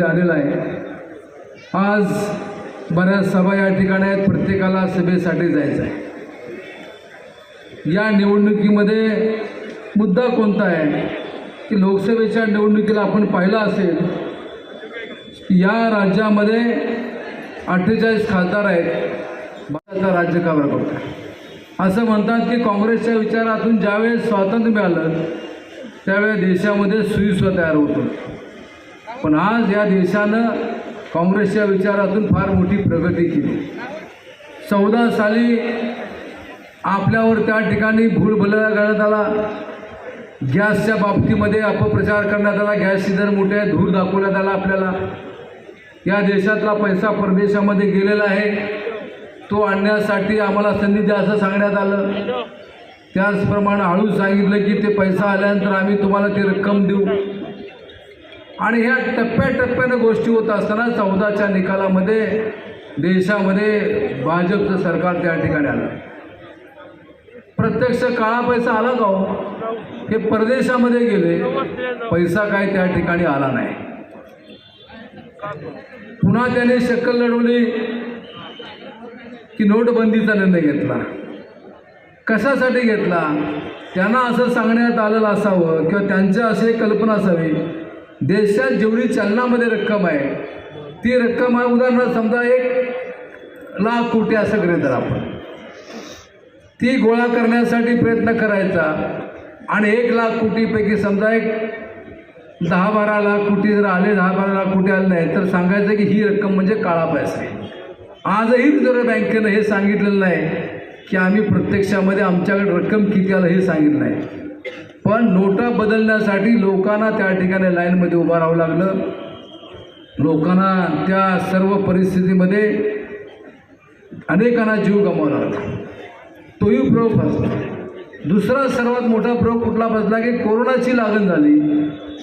झालेला आहे. आज बऱ्याच सभा या ठिकाणी आहेत. प्रत्येकाला सभेसाठी जायचं आहे. या निवडणुकीमध्ये मुद्दा कोणता आहे? की लोकसभेच्या निवडणुकीला आपण पाहिलं असेल या राज्यामध्ये अठ्ठेचाळीस खासदार आहेत. भारताचा राज्य राज्यकारभार करतो असं म्हणतात की काँग्रेसच्या विचारातून ज्यावेळेस स्वातंत्र्य मिळालं त्यावेळेस देशामध्ये सुईस्व तयार होतो. पण आज या देशानं काँग्रेसच्या विचारातून फार मोठी प्रगती केली. चौदा साली आपल्यावर त्या ठिकाणी भूल करण्यात आला. गॅसच्या बाबतीमध्ये अपप्रचार करण्यात आला. गॅसची दर मोठे धूर दाखवण्यात आला आपल्याला. या देशातला पैसा परदेशामध्ये गेलेला आहे. तो आणण्यासाठी आम्हाला संधी द्या असं सांगण्यात आलं. त्याचप्रमाणे हळूच सांगितलं की ते पैसा आल्यानंतर आम्ही तुम्हाला ती रक्कम देऊ. आणि ह्या टप्प्याटप्प्यानं गोष्टी होत असताना चौदाच्या निकालामध्ये देशामध्ये भाजपचं सरकार त्या ठिकाणी आलं. प्रत्यक्ष काळा पैसा आला का हो? हे परदेशामध्ये गेले पैसा काय त्या ठिकाणी आला नाही. पुन्हा त्याने शक्कल लढवली की नोटबंदीचा निर्णय घेतला. कशासाठी घेतला? त्यांना असं सांगण्यात आलेलं असावं किंवा त्यांच्या असे कल्पना असावी देशात जेवढी चलनामध्ये रक्कम आहे ती रक्कम आहे उदाहरणार्थ समजा एक लाख कोटी असं गृहीत धरा आपण. ती गोळा करण्यासाठी प्रयत्न करायचा आणि एक लाख कोटीपैकी समजा एक दहा बारा लाख कोटी जर आले दहा बारा लाख कोटी आले नाही तर सांगायचं की ही रक्कम म्हणजे काळा पैसा आजही रिझर्व्ह बँकेनं हे सांगितलेलं नाही की आम्ही प्रत्यक्षामध्ये आमच्याकडे रक्कम किती आलं हे सांगितलं नाही. पण नोटा बदलण्यासाठी लोकांना त्या ठिकाणी लाईनमध्ये उभं राहावं लागलं. लोकांना त्या सर्व परिस्थितीमध्ये अनेकांना जीव गमावला होता. तोही प्रयोग फसला. दुसरा सर्वात मोठा प्रयोग कुठला फसला की कोरोनाची लागण झाली.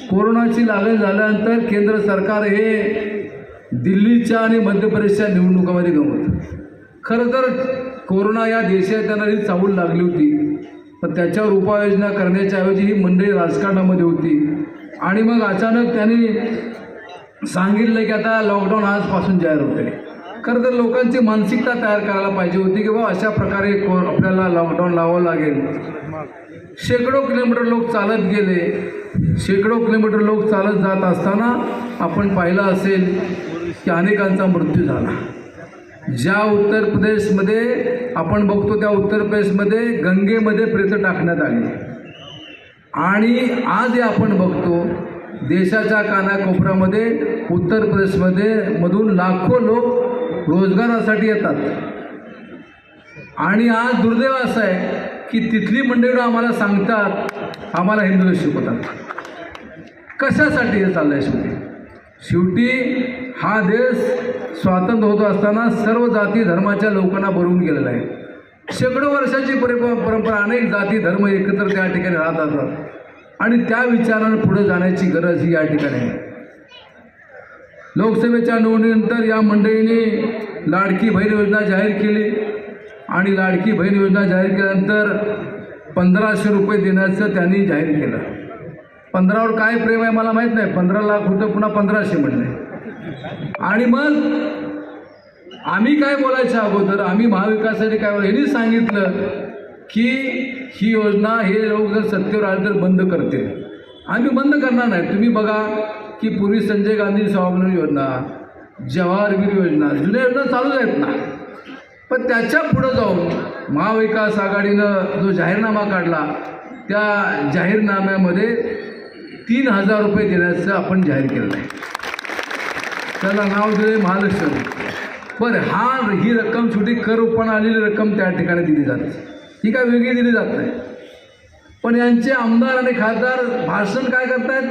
कोरोनाची लागण झाल्यानंतर केंद्र सरकार हे दिल्लीच्या आणि मध्य प्रदेशच्या निवडणुकामध्ये गमवतं. खरं तर कोरोना या देशात ही चावूल लागली होती पण त्याच्यावर उपाययोजना करण्याच्या ऐवजी ही मंडळी राजकारणामध्ये होती. आणि मग अचानक त्यांनी सांगितलं की आता लॉकडाऊन आजपासून जाहीर होते खरं तर लोकांची मानसिकता तयार करायला पाहिजे होती की बाबा अशा प्रकारे को आपल्याला लॉकडाऊन लावावं लागेल. शेकडो किलोमीटर लोक चालत गेले. शेकडो किलोमीटर लोक चालत जात असताना आपण पाहिलं असेल की अनेकांचा मृत्यू झाला. ज्या उत्तर प्रदेशमध्ये आपण बघतो त्या उत्तर प्रदेशमध्ये गंगेमध्ये प्रेत टाकण्यात आली. आणि आज आपण बघतो देशाच्या कानाकोपऱ्यामध्ये उत्तर प्रदेशमध्ये मधून लाखो लोक रोजगारासाठी येतात. आणि आज दुर्दैव असं आहे की तिथली मंडळी आम्हाला सांगतात आम्हाला हिंदू शिकवतात. कशासाठी हे चाललं आहे शेवटी? शेवटी हा देश स्वातंत्र्य होत असताना सर्व जाती धर्माच्या लोकांना भरून गेलेला आहे. शेकडो वर्षाची परि परंपरा अनेक जाती धर्म एकत्र त्या ठिकाणी राहत असतात. आणि त्या विचारानं पुढे जाण्याची गरज ही या ठिकाणी आहे. लोकसभेच्या निवडणुकीनंतर या मंडळीने लाडकी बहीण योजना जाहीर केली. आणि लाडकी बहीण योजना जाहीर केल्यानंतर पंधराशे रुपये देण्याचं त्यांनी जाहीर केलं. पंधरावर काय प्रेम आहे मला माहीत नाही. पंधरा लाख होतं पुन्हा पंधराशे म्हणले. आणि मग आम्ही काय बोलायच्या अगोदर आम्ही महाविकासासाठी काय यांनी सांगितलं की ही योजना हे लोक जर सत्तेवर आले तर बंद करतील. आम्ही बंद करणार नाही. तुम्ही बघा की पूर्वी संजय गांधी स्वावलंबन योजना जवाहरवीर योजना जुन्या योजना चालूच आहेत ना. पण त्याच्या पुढं जाऊन महाविकास आघाडीनं जो जाहीरनामा काढला त्या जाहीरनाम्यामध्ये तीन हजार रुपये देण्याचं आपण जाहीर केलं आहे त्याला नाव दिले महालक्ष्मी. पण हा ही रक्कम छोटी करपण आलेली रक्कम त्या ठिकाणी दिली जाते. ही काय वेगळी दिली जात नाही. पण यांचे आमदार आणि खासदार भाषण काय करतायत?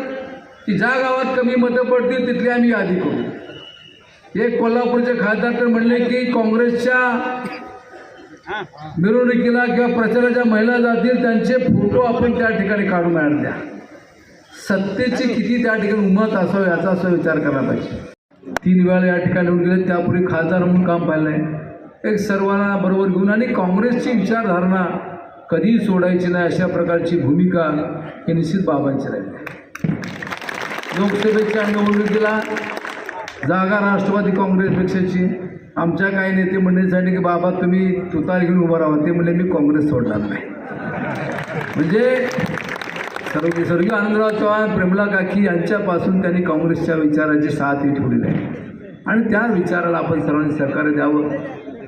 की ज्या गावात कमी मतं पडतील तिथली आम्ही यादी करू. एक कोल्हापूरचे खासदार तर म्हणले की काँग्रेसच्या मिरवणुकीला किंवा प्रचाराच्या महिला जातील त्यांचे फोटो आपण त्या ठिकाणी काढून आणल्या. द्या सत्तेची किती त्या ठिकाणी उमत असावं याचा असा विचार करायला पाहिजे. तीन वेळा या ठिकाणी निवडून गेले त्यापूर्वी खासदार म्हणून काम पाहिलं आहे एक सर्वांना बरोबर घेऊन आणि काँग्रेसची विचारधारणा कधीही सोडायची नाही अशा प्रकारची भूमिका हे निश्चित बाबांची राहिली. लोकसभेच्या निवडणुकीला जागा राष्ट्रवादी काँग्रेसपेक्षाची. आमच्या काही नेते म्हणण्यासाठी की बाबा तुम्ही तुतार घेऊन उभं राहा. ते म्हणले मी काँग्रेस सोडणार नाही. म्हणजे सर्व स्वर्गीय आनंदराव चव्हाण प्रेमला काकी यांच्यापासून त्यांनी काँग्रेसच्या विचाराची साथ ही ठेवलेली आहे आणि त्या विचाराला आपण सर्वांनी सहकार्य द्यावं.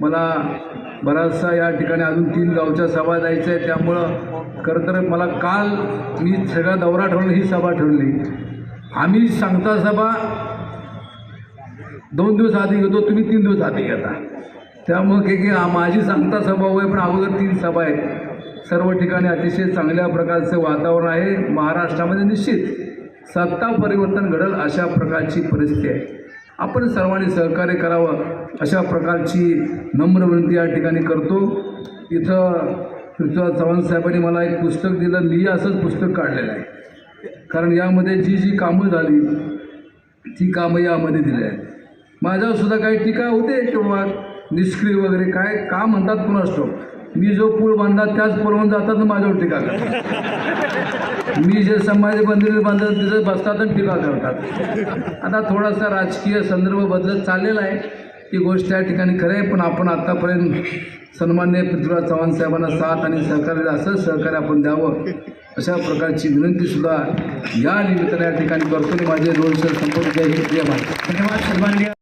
मला बराचसा या ठिकाणी अजून तीन गावच्या सभा जायचं आहे त्यामुळं खरं तर मला काल मी सगळा दौरा ठरवून ही सभा ठरली. आम्ही सांगता सभा दोन दिवस आधी घेतो तुम्ही तीन दिवस आधी घेता. त्यामुळं की की माझी सांगता सभा होय पण अगोदर तीन सभा आहेत. सर्व ठिकाणी अतिशय चांगल्या प्रकारचं वातावरण आहे. महाराष्ट्रामध्ये निश्चित सत्ता परिवर्तन घडेल अशा प्रकारची परिस्थिती आहे. आपण सर्वांनी सहकार्य करावं अशा प्रकारची नम्र विनंती या ठिकाणी करतो. इथं पृथ्वीराज चव्हाण साहेबांनी मला एक पुस्तक दिलं. मी असंच पुस्तक काढलेलं आहे. कारण यामध्ये जी जी कामं झाली ती कामं यामध्ये दिली आहेत. माझ्यावर सुद्धा काही टीका होते किंवा निष्क्रिय वगैरे काय का म्हणतात पुन्हा असतो मी जो पूल बांधला त्याच पुलावून जातात माझ्यावर टीका करतात. मी जे समाज मंदिर बांधलं तिथं बसतात आणि टीका करतात. आता थोडासा राजकीय संदर्भ बदलत चाललेला आहे. ही गोष्ट या ठिकाणी खरं आहे पण आपण आत्तापर्यंत सन्मान्य पृथ्वीराज चव्हाण साहेबांना साथ आणि सहकार्य असंच सहकार्य आपण द्यावं अशा प्रकारची विनंतीसुद्धा या निमित्ताने या ठिकाणी करतो. माझे दोन शब्द संपर्क जय हिंद धन्यवाद सन्मान्य